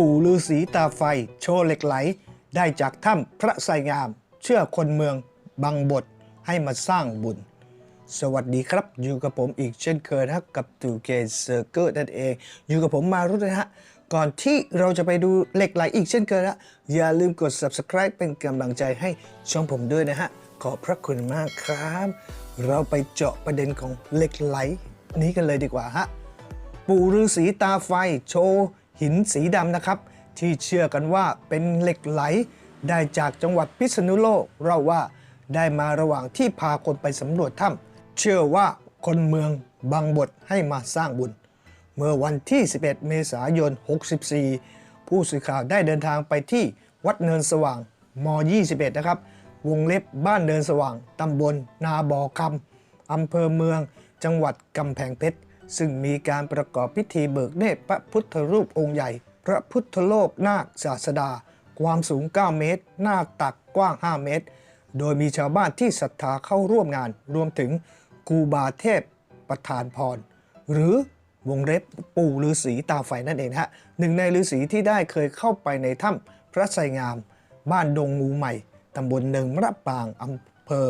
ปู่ฤาษีตาไฟ โชว์เหล็กไหล ได้จากถ้ำพระไสงาม เชื่อคนเมืองบังบทให้มาสร้างบุญ สวัสดีครับ อยู่กับผมอีกเช่นเคยนะกับตูเกเซอร์เกอร์นั่นเอง อยู่กับผมมารุตนะฮะก่อนที่เราจะไปดูเหล็กไหลอีกเช่นเคยนะอย่าลืมกด subscribe เป็นกำลังใจให้ช่องผมด้วยนะฮะ ขอบพระคุณมากครับ เราไปเจาะประเด็นของเหล็กไหล นี้กันเลยดีกว่าฮะ ปู่ฤาษีตาไฟโชว์ หินสีดำนะครับ ที่เชื่อกันว่าเป็นเหล็กไหล ได้จากจังหวัดพิษณุโลกเราว่าได้มาระหว่างที่พาคนไปสำรวจถ้ำเชื่อว่าคนเมืองบางบทให้มาสร้างบุญ เมื่อวันที่ 11 เมษายน 64 ผู้สื่อข่าวได้เดินทางไปที่วัดเนินสว่างม 21 นะครับ วงเล็บบ้านเนินสว่าง ตำบลนาบ่อคำอำเภอเมือง จังหวัดกำแพงเพชร ซึ่งมีการประกอบพิธีเบิกเนตรพระพุทธรูปองค์ใหญ่ พระพุทธโลกนาคศาสดา ความสูง 9 เมตร หน้าตักกว้าง 5 เมตร โดยมีชาวบ้านที่ศรัทธาเข้าร่วมงาน รวมถึงครูบาเทพประธานพร หรือวงเล็บปู่ฤาษีตาไฟนั่นเองฮะหนึ่งในฤาษีที่ได้เคยเข้าไปในถ้ำพระไสงาม บ้านดงงูใหม่ตำบลหนึ่งมะปรางอำเภอ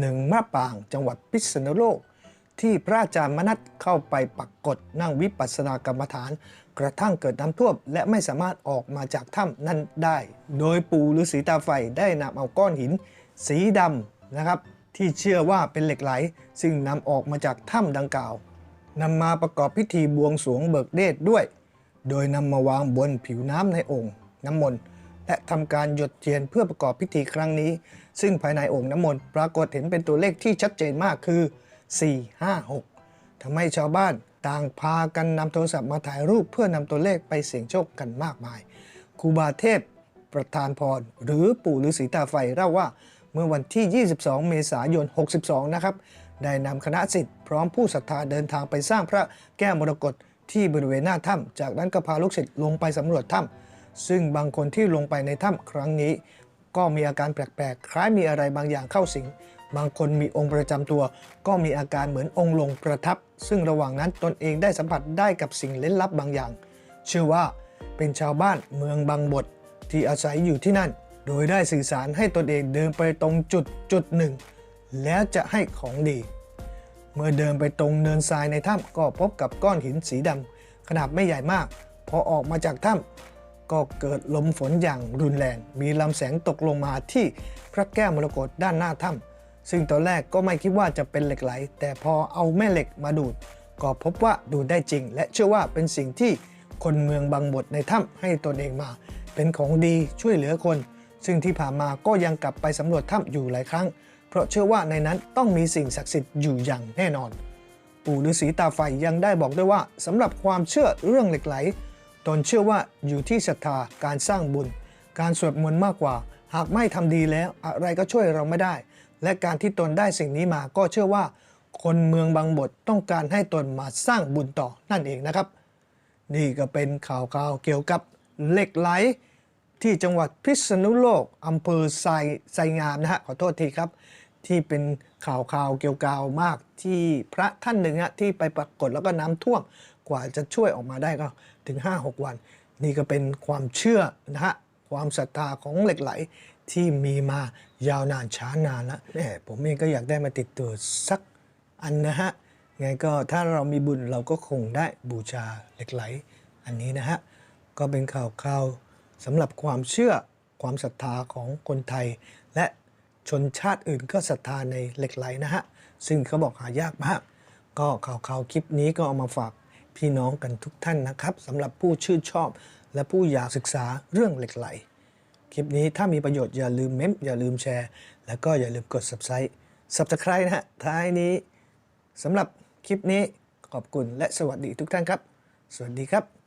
หนึ่งมะปราง จังหวัดพิษณุโลก ที่พระอาจารย์มนัตเข้าไปปักกฎนั่งวิปัสสนากรรมฐาน กระทั่งเกิดน้ำท่วมและไม่สามารถออกมาจากถ้ำนั้นได้ โดยปู่ฤาษีตาไฟได้นำเอาก้อนหิน สีดำนะครับ ที่เชื่อว่าเป็นเหล็กไหล ซึ่งนำออกมาจากถ้ำดังกล่าวนำมาประกอบพิธีบวงสรวงเบิกเนตรด้วย โดยนำมาวางบนผิวน้ำในองค์น้ำมนต์และทำการหยดเทียนเพื่อประกอบพิธีครั้งนี้ ซึ่งภายในองค์น้ำมนต์ปรากฏเห็นเป็นตัวเลขที่ชัดเจนมากคือ 4 5 6ทำให้ชาวบ้านต่างพากันนำโทรศัพท์มาถ่ายรูปเพื่อนำตัวเลขไปเสี่ยงโชคกันมากมายครูบาเทพประธานพร หรือปู่ฤาษีตาไฟเล่าว่าเมื่อวันที่ 22 เมษายน 62 นะครับ ได้นำคณะสิทธิ์พร้อมผู้ศรัทธาเดินทางไปสร้างพระแก้วมรกตที่บริเวณหน้าถ้ำจากนั้นก็พาลูกศิษย์ลงไปสำรวจถ้ำซึ่งบางคนที่ลงไปในถ้ำครั้งนี้ ก็มีอาการแปลกๆ คล้ายมีอะไรบางอย่างเข้าสิง บางคนมีองค์ประจำตัว ก็มีอาการเหมือนองค์ลงประทับ ซึ่งระหว่างนั้นตนเองได้สัมผัสได้กับสิ่งเล่นลับบางอย่าง เชื่อว่าเป็นชาวบ้านเมืองบางบทที่อาศัยอยู่ที่นั่น โดยได้สื่อสารให้ตนเองเดินไปตรงจุดจุดหนึ่ง แล้วจะให้ของดี เมื่อเดินไปตรงเนินทรายในถ้ำก็พบกับก้อนหินสีดำขนาดไม่ใหญ่มาก พอออกมาจากถ้ำก็เกิดลมฝนอย่างรุนแรง มีลำแสงตกลงมาที่พระแก้วมรกตด้านหน้าถ้ำ ซึ่งตอนแรกก็ไม่คิดว่าจะเป็นเหล็กไหล แต่พอเอาแม่เหล็กมาดูด ก็พบว่าดูดได้จริง และเชื่อว่าเป็นสิ่งที่คนเมืองบางบทในถ้ำให้ตนเองมา เป็นของดีช่วยเหลือคน ซึ่งที่ผ่านมาก็ยังกลับไปสำรวจถ้ำอยู่หลายครั้ง เพราะเชื่อว่าในนั้นต้องมีสิ่งศักดิ์สิทธิ์อยู่อย่างแน่นอน ปู่ฤาษีตาไฟยังได้บอกด้วยว่าสำหรับความเชื่อเรื่องเหล็กไหลตนเชื่อว่าอยู่ที่ศรัทธาการสร้างบุญ การสวดมนต์มากกว่า หากไม่ทำดีแล้วอะไรก็ช่วยเราไม่ได้ และการที่ตนได้สิ่งนี้มาก็เชื่อว่า คนเมืองบางบทต้องการให้ตนมาสร้างบุญต่อนั่นเองนะครับ นี่ก็เป็นข่าวข่าวๆเกี่ยวกับเหล็กไหล ที่จังหวัดพิษณุโลกอำเภอไซไซงามนะฮะขอโทษทีครับ ที่เป็นข่าวข่าวเกี่ยวกาวมากที่พระท่านหนึ่งฮะที่ไปปรากฏแล้วก็น้ำท่วมกว่าจะช่วยออกมาได้ก็ถึง 5-6 วัน นี่ก็เป็นความเชื่อนะฮะ ความศรัทธาของเหล็กไหลที่มีมายาวนานช้านานแล้วแหมผมเองก็อยากได้มาติดตัวสักอันนะฮะไงก็ถ้าเรามีบุญเราก็คงได้บูชาเหล็กไหลอันนี้นะฮะก็เป็นข่าวข่าวสำหรับความเชื่อความศรัทธาของคนไทย และชนชาติอื่นก็ศรัทธาในเหล็กไหลนะฮะซึ่งเขาบอกหายากมาก ก็ข่าวข่าวคลิปนี้ก็เอามาฝากพี่น้องกันทุกท่านนะครับสำหรับผู้ชื่นชอบ และผู้อยากศึกษาเรื่องเหล็กไหล คลิปนี้ถ้ามีประโยชน์อย่าลืมเมมอย่าลืมแชร์ แล้วก็อย่าลืมกด subscribe subscribe นะฮะท้ายนี้สำหรับคลิปนี้ขอบคุณและสวัสดีทุกท่านครับ สวัสดีครับ